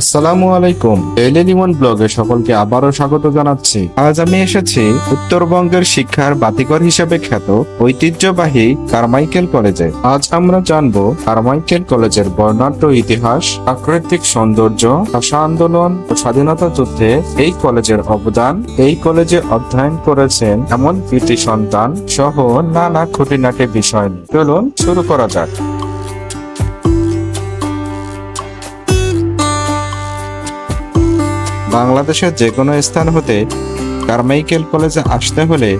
আসসালামু আলাইকুম। ডেইলি লিমন ব্লগে সকলকে আবারও স্বাগত জানাচ্ছি। আজ আমি এসেছি উত্তরবঙ্গের শিক্ষার বাতিঘর হিসেবে খ্যাত ঐতিহ্যবাহী কারমাইকেল কলেজে। আজ আমরা জানব কারমাইকেল কলেজের বর্ণাঢ্য ইতিহাস, প্রাকৃতিক সৌন্দর্য, ভাষা আন্দোলন ও স্বাধীনতা যুদ্ধে এই কলেজের অবদান, এই কলেজে অধ্যয়ন করেছেন এমন কৃতি সন্তান সহ নানা খুঁটিনাটি বিষয় চলুন শুরু করা যাক। বাংলাদেশের যে কোনো স্থান হতে কারমাইকেল কলেজে আসতে হলে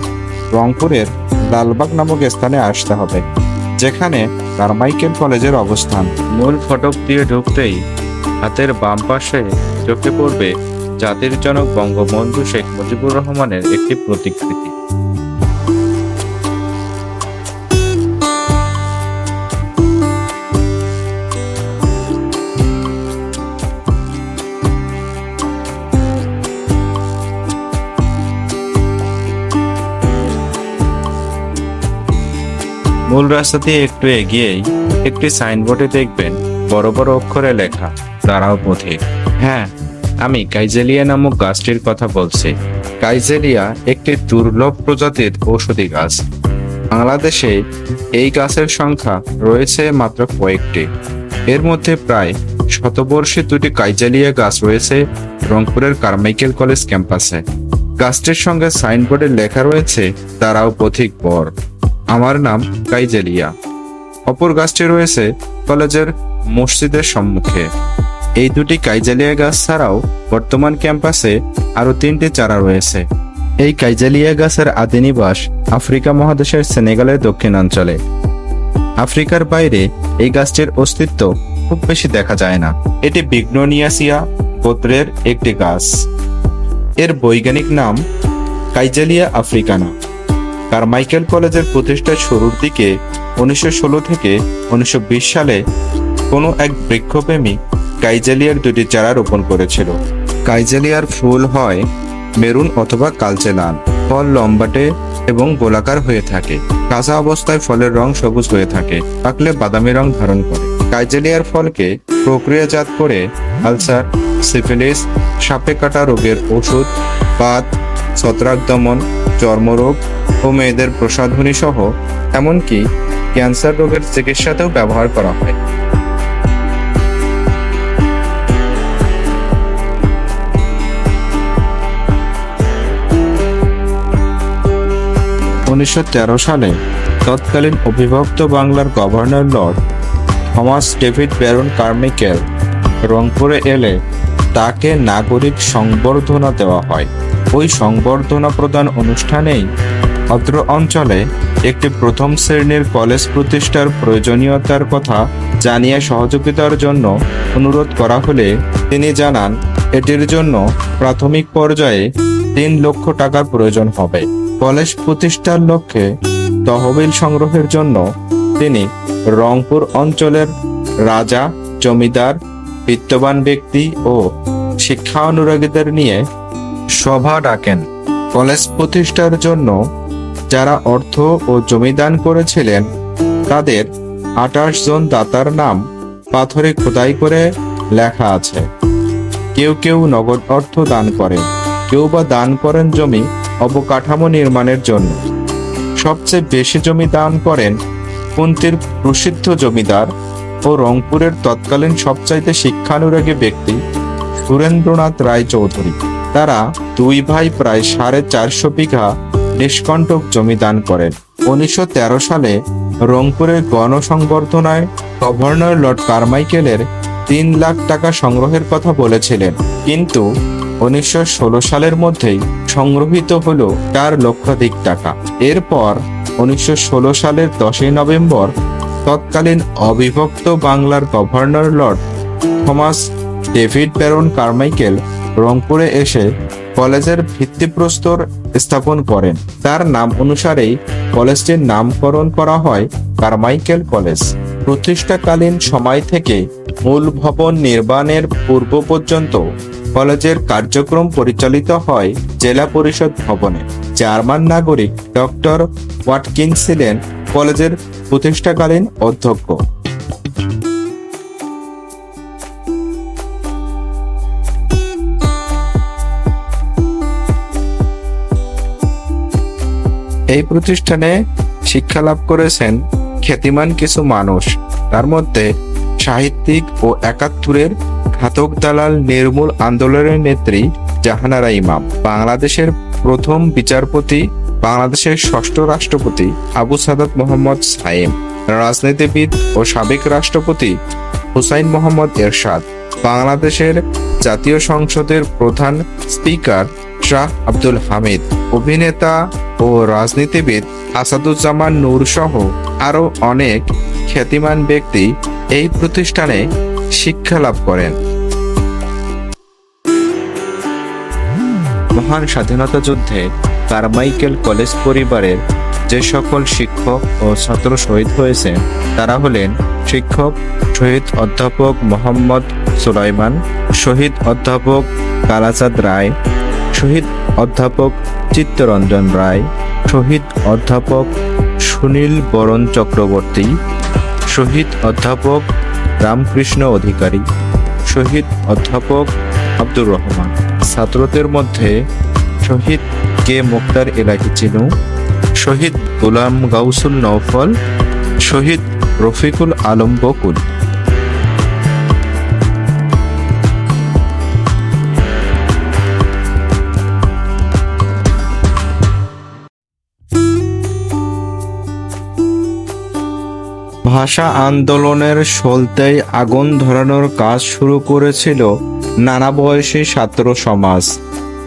রংপুরের লালবাগ নামক স্থানে আসতে হবে, যেখানে কারমাইকেল কলেজের অবস্থান। মূল ফটক দিয়ে ঢুকতেই হাতের বাম পাশে চোখে পড়বে জাতির জনক বঙ্গবন্ধু শেখ মুজিবুর রহমানের একটি প্রতিকৃতি। মূল রাস্তা দিয়ে একটু এগিয়েই একটি সাইনবোর্ডে দেখবেন বড় বড় অক্ষরে লেখা, দাঁড়াও পথে। হ্যাঁ আমি কাইজেলিয়া নামক গাছটির কথা বলছি। কাইজেলিয়া একটি দুর্লভ প্রজাতির ঔষধি গাছ। বাংলাদেশে এই গাছের সংখ্যা রয়েছে মাত্র কয়েকটি। এর মধ্যে প্রায় শতবর্ষে দুটি কাইজেলিয়া গাছ রয়েছে রংপুরের কারমাইকেল কলেজ ক্যাম্পাসে। গাছটির সঙ্গে সাইনবোর্ডে লেখা রয়েছে তারাও পথিক পর আমার নাম কাইজেলিয়া। অপর গাছটি রয়েছে কলেজের মসজিদের সম্মুখে। এই দুটি কাইজালিয়া গাছ ছাড়াও বর্তমান ক্যাম্পাসে আরও তিনটি চারা রয়েছে। এই কাইজালিয়া গাছের আদি নিবাস আফ্রিকা মহাদেশের সেনেগালের দক্ষিণাঞ্চলে। আফ্রিকার বাইরে এই গাছটির অস্তিত্ব খুব বেশি দেখা যায় না। এটি বিগ্নোনিয়াসিয়া গোত্রের একটি গাছ। এর বৈজ্ঞানিক নাম কাইজালিয়া আফ্রিকানা। কারমাইকেল কলেজের প্রতিষ্ঠার শুরুর দিকে উনিশশো ষোলো থেকে উনিশশো বিশ সালে কোনো এক বৃক্ষপ্রেমী কাইজেলিয়ার দুটি চারা রোপণ করেছিল। কাইজেলিয়ার ফুল হয় মেরুন অথবা কালচে লাল। ফল লম্বাটে এবং গোলাকার হয়ে থাকে। কাঁচা অবস্থায় ফলের রং সবুজ হয়ে থাকে। পাকলে বাদামি রং ধারণ করে। কাইজেলিয়ার ফলকে প্রক্রিয়াজাত করে আলসার, সিফিলিস, সাপে কাটা রোগের ওষুধ বাত ছত্রাক দমন চর্মরোগ ও মেয়েদের প্রসাধনী সহ এমনকি ক্যান্সার রোগের চিকিৎসাতেও ব্যবহার করা হয়। উনিশশো তেরো সালে তৎকালীন অবিভক্ত বাংলার governor lord Thomas David baron Carmichael রংপুরে এলে তাকে নাগরিক সংবর্ধনা দেওয়া হয়। ওই সংবর্ধনা প্রদান অনুষ্ঠানেই অত্র অঞ্চলে একটি প্রথম শ্রেণির কলেজ প্রতিষ্ঠার প্রয়োজনীয়তার কথা জানিয়ে সহযোগিতার জন্য অনুরোধ করা হলে তিনি জানান, এটির জন্য প্রাথমিক পর্যায়ে তিন লক্ষ টাকার প্রয়োজন হবে। কলেজ প্রতিষ্ঠার লক্ষ্যে তহবিল সংগ্রহের জন্য তিনি রংপুর অঞ্চলের রাজা, জমিদার, বিত্তবান ব্যক্তি ও শিক্ষা অনুরাগীদের নিয়ে সভা ডাকেন। কলেজ প্রতিষ্ঠার জন্য যারা অর্থ ও জমিদান করেছিলেন, তাদের আঠাশ জন দাতার নাম পাথরে খোদাই করে লেখা আছে। কেউ কেউ নগদ অর্থ দান করেন কেউ বা দান করেন জমি অবকাঠামো নির্মাণের জন্য। সবচেয়ে বেশি জমি দান করেন কুন্তির প্রসিদ্ধ জমিদার ও রংপুরের তৎকালীন সবচাইতে শিক্ষানুরাগী ব্যক্তি সুরেন্দ্রনাথ রায় চৌধুরী তারা দুই ভাই প্রায় সাড়ে চারশো বিঘা নিষ্কণ্টক জমি দান করেন। উনিশশো তেরো সালে রংপুরের গণসংবর্ধনায় গভর্নর লর্ড কারমাইকেলের তিন লাখ টাকা সংগ্রহের কথা বলেছিলেন। কিন্তু উনিশশো ষোলো সালের মধ্যেই সংগ্রহিত হল চার লক্ষাধিক টাকা। এরপর উনিশশো ষোলো সালের দশই নভেম্বর তৎকালীন অবিভক্ত বাংলার governor lord Thomas David baron Carmichael রংপুরে এসে কলেজের ভিত্তিপ্রস্তর স্থাপন করেন। তার নাম অনুসারেই কলেজটির নামকরণ করা হয় কারমাইকেল কলেজ। প্রতিষ্ঠাকালীন সময় থেকে মূল ভবন নির্মাণের পূর্ব পর্যন্ত কলেজের কার্যক্রম পরিচালিত হয় জেলা পরিষদ ভবনে। জার্মান নাগরিক ডক্টর ওয়াটকিন ছিলেন কলেজের প্রতিষ্ঠাকালীন অধ্যক্ষ। এই প্রতিষ্ঠানে শিক্ষা লাভ করেছেন খ্যাতিমান কিছু মানুষ। তার মধ্যে সাহিত্যিক ও একাত্তরের ঘাতক দালাল নির্মূল আন্দোলনের নেত্রী জাহানারা ইমাম। বাংলাদেশের প্রথম বিচারপতি, বাংলাদেশের ষষ্ঠ রাষ্ট্রপতি আবু সাদাত মোহাম্মদ সাইম রাজনীতিবিদ ও সাবেক রাষ্ট্রপতি হুসাইন মোহাম্মদ এরশাদ, বাংলাদেশের জাতীয় সংসদের প্রধান স্পিকার শাহ আব্দুল হামিদ, অভিনেতা ও রাজনীতিবিদ আসাদুজ্জামান নূর সহ আরও অনেক খ্যাতিমান ব্যক্তি এই প্রতিষ্ঠানে শিক্ষা লাভ করেন। মহান স্বাধীনতা যুদ্ধে কারমাইকেল কলেজ পরিবারের যে সকল শিক্ষক ও ছাত্র শহীদ হয়েছে তারা হলেন শিক্ষক, শহীদ অধ্যাপক মোহাম্মদ সুলাইমান, শহীদ অধ্যাপক কালাচাঁদ রায় শহীদ অধ্যাপক চিত্তরঞ্জন রায়, শহীদ অধ্যাপক সুনীল বরণ চক্রবর্তী, শহীদ অধ্যাপক রামকৃষ্ণ অধিকারী, শহীদ অধ্যাপক আব্দুর রহমান। ছাত্রদের মধ্যে শহীদ কে মুক্তার এলাকি চিনু, শহীদ গোলাম গাউসুল নৌফল শহীদ রফিকুল আলম বকুল। ভাষা আন্দোলনের সলতেই আগুন ধরানোর কাজ শুরু করেছিল নানা বয়সী ছাত্র সমাজ।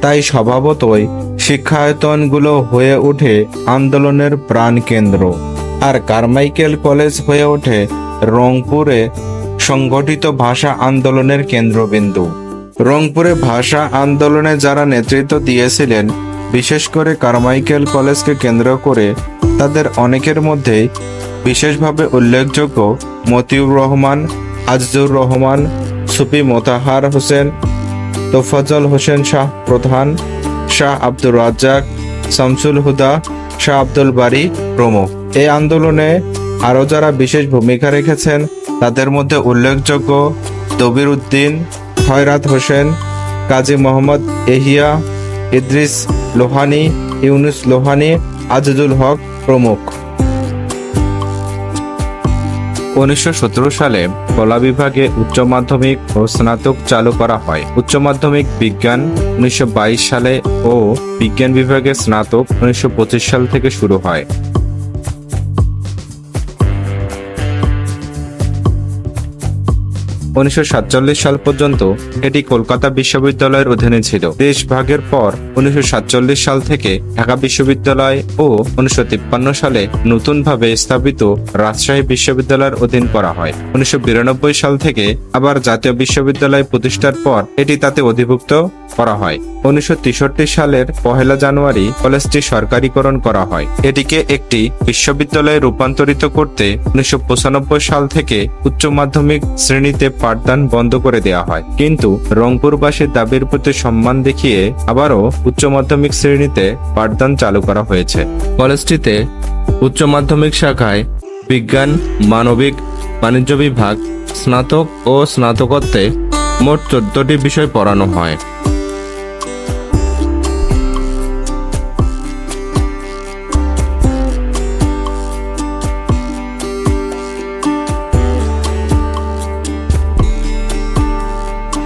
তাই স্বভাবতই শিক্ষায়তনগুলো হয়ে ওঠে আন্দোলনের প্রাণকেন্দ্র। আর কারমাইকেল কলেজ হয়ে ওঠে রংপুরে সংগঠিত ভাষা আন্দোলনের কেন্দ্রবিন্দু। রংপুরে ভাষা আন্দোলনে যারা নেতৃত্ব দিয়েছিলেন, বিশেষ করে কারমাইকেল কলেজকে কেন্দ্র করে, তাদের অনেকের মধ্যেই বিশেষভাবে উল্লেখযোগ্য মতিউর রহমান, আজিজুর রহমান, সুফি মোতাহার হোসেন তোফাজল হোসেন শাহ প্রধান, শাহ আব্দুর রাজ্জাক, শামসুল হুদা, শাহ আব্দুল বারি প্রমুখ। এই আন্দোলনে আরও যারা বিশেষ ভূমিকা রেখেছেন, তাদের মধ্যে উল্লেখযোগ্য দবির উদ্দিন খয়রাত হোসেন, কাজী মোহাম্মদ এহিয়া, ইদ্রিস লোহানি, ইউনুস লোহানি, আজিজুল হক প্রমুখ। উনিশশো সতেরো সালে কলা বিভাগে উচ্চ মাধ্যমিক ও স্নাতক চালু করা হয়। উচ্চ মাধ্যমিক বিজ্ঞান উনিশশো বাইশ সালে ও বিজ্ঞান বিভাগে স্নাতক উনিশশো পঁচিশ সাল থেকে শুরু হয়। উনিশশো সাতচল্লিশ সাল পর্যন্ত এটি কলকাতা বিশ্ববিদ্যালয়ের অধীনে ছিল। দেশ ভাগের পর উনিশশো সাতচল্লিশ সাল থেকে ঢাকা বিশ্ববিদ্যালয় ও উনিশশো তিপ্পান্ন সালে নতুনভাবে স্থাপিত রাজশাহী বিশ্ববিদ্যালয়ের অধীন করা হয়। উনিশশো বিরানব্বই সাল থেকে আবার জাতীয় বিশ্ববিদ্যালয় প্রতিষ্ঠার পর এটি তাতে অধিভুক্ত করা হয়। উনিশশো তেষট্টি সালের পহেলা জানুয়ারি কলেজটি সরকারিকরণ করা হয়। এটিকে একটি বিশ্ববিদ্যালয়ে রূপান্তরিত করতে উনিশশো পঁচানব্বই সাল থেকে উচ্চ মাধ্যমিক শ্রেণীতে পাঠদান বন্ধ করে দেওয়া হয়। কিন্তু রংপুরবাসীর দাবির প্রতি সম্মান দেখিয়ে আবারও উচ্চ মাধ্যমিক শ্রেণীতে পাঠদান চালু করা হয়েছে। কলেজটিতে উচ্চ মাধ্যমিক শাখায় বিজ্ঞান, মানবিক, বাণিজ্য বিভাগ, স্নাতক ও স্নাতকত্বে মোট চোদ্দটি বিষয় পড়ানো হয়।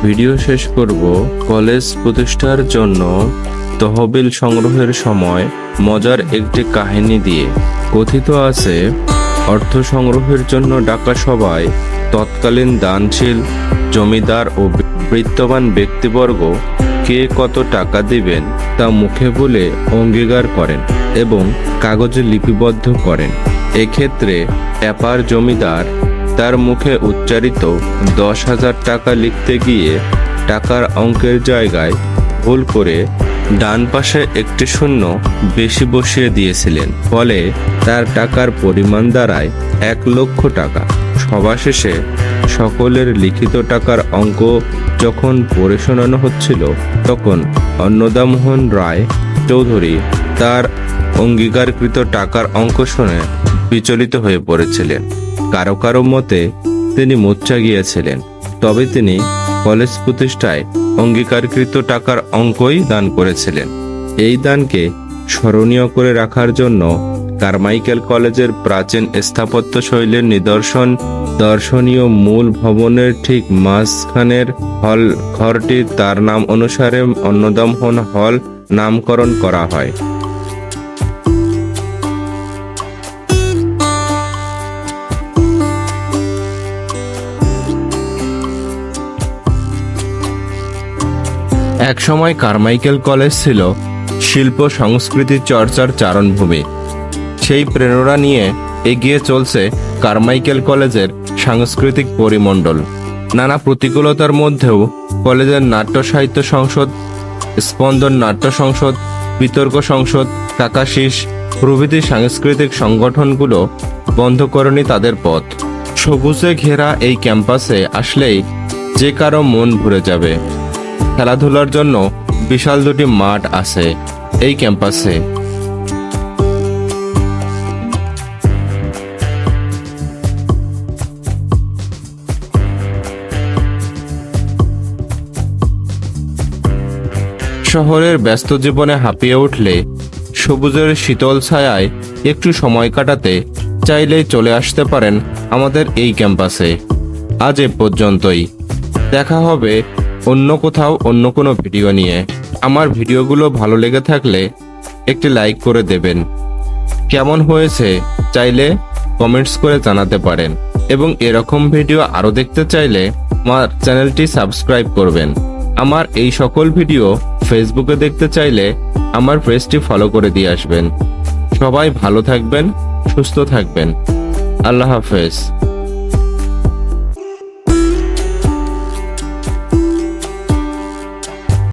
ভিডিও শেষ করব, কলেজ প্রতিষ্ঠার জন্য তহবিল সংগ্রহের সময় মজার একটি কাহিনী দিয়ে। কথিত আছে, অর্থ সংগ্রহের জন্য ডাকা সবাই তৎকালীন দানশীল, জমিদার ও বৃত্তবান ব্যক্তিবর্গ কে কত টাকা দিবেন তা মুখে বলে অঙ্গীকার করেন এবং কাগজে লিপিবদ্ধ করেন। এক্ষেত্রে ট্যাপার জমিদার তার মুখে উচ্চারিত দশ হাজার টাকা লিখতে গিয়ে টাকার অঙ্কের জায়গায় ভুল করে ডান পাশে একটি শূন্য বেশি বসিয়ে দিয়েছিলেন। ফলে তার টাকার পরিমাণ দাঁড়ায় এক লক্ষ টাকা। সভা শেষে সকলের লিখিত টাকার অঙ্ক যখন পড়ে শোনানো হচ্ছিল, তখন অন্নদামোহন রায় চৌধুরী তার অঙ্গীকারকৃত টাকার অঙ্ক শুনে বিচলিত হয়ে পড়েছিলেন। কারও কারও মতে তিনি মোচ্চা গিয়েছিলেন, তবে তিনি কলেজ প্রতিষ্ঠায় অঙ্গীকারকৃত টাকার অঙ্কই দান করেছিলেন। এই দানকে স্মরণীয় করে রাখার জন্য কারমাইকেল কলেজের প্রাচীন স্থাপত্য শৈলীর নিদর্শন দর্শনীয় মূল ভবনের ঠিক মাঝখানের হল ঘরটি তার নাম অনুসারে অন্নদমহন হল নামকরণ করা হয়। একসময় কারমাইকেল কলেজ ছিল শিল্প সংস্কৃতি চর্চার চারণভূমি। সেই প্রেরণা নিয়ে এগিয়ে চলছে কারমাইকেল কলেজের সাংস্কৃতিক পরিমণ্ডল। নানা প্রতিকূলতার মধ্যেও কলেজের নাট্য সাহিত্য সংসদ, স্পন্দন নাট্য সংসদ, বিতর্ক সংসদ, কাকাশিস প্রভৃতি সাংস্কৃতিক সংগঠনগুলো বন্ধ করেনি তাদের পথ। সবুজে ঘেরা এই ক্যাম্পাসে আসলেই যে কারও মন ভরে যাবে। খেলাধুলার জন্য বিশাল দুটি মাঠ আছে এই ক্যাম্পাসে। শহরের ব্যস্ত জীবনে হাঁপিয়ে উঠলে সবুজের শীতল ছায়ায় একটু সময় কাটাতে চাইলেই চলে আসতে পারেন আমাদের এই ক্যাম্পাসে। আজ এ পর্যন্তই। দেখা হবে অন্য কোথাও অন্য কোনো ভিডিও নিয়ে। আমার ভিডিওগুলো ভালো লেগে থাকলে একটি লাইক করে দেবেন। কেমন হয়েছে চাইলে কমেন্টস করে জানাতে পারেন। এবং এরকম ভিডিও আরও দেখতে চাইলে আমার চ্যানেলটি সাবস্ক্রাইব করবেন। আমার এই সকল ভিডিও ফেসবুকে দেখতে চাইলে আমার পেজটি ফলো করে দিয়ে আসবেন। সবাই ভালো থাকবেন, সুস্থ থাকবেন। আল্লাহ হাফেজ।